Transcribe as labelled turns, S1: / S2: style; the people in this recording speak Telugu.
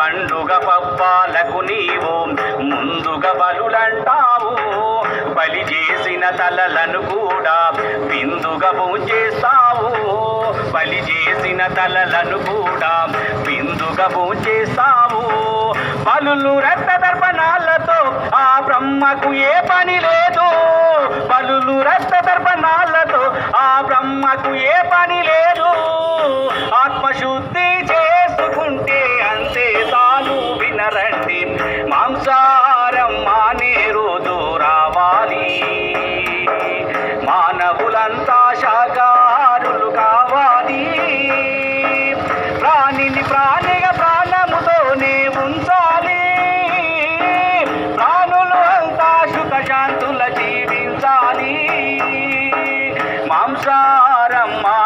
S1: పండుగ పబ్బాలకు నీవు ముందుగా బలులంటావు. బలి చేసిన తలలను కూడా బిందుగా పూజేస్తావు బలి చేసిన తలలను కూడా బిందుగా పూజేస్తావు బలులు రక్త దర్పణాలతో ఆ బ్రహ్మకు ఏ పని లేదు. బలులు రక్త దర్పణాలతో ఆ బ్రహ్మకు ఏ పని లేదు. ఆత్మశుద్ధి ప్రతి ప్రాణిగా ప్రాణముతోనే ఉంచాలి ప్రాణులు అంతా సుఖశాంతుల జీవించాలి. మాంసారమ్మా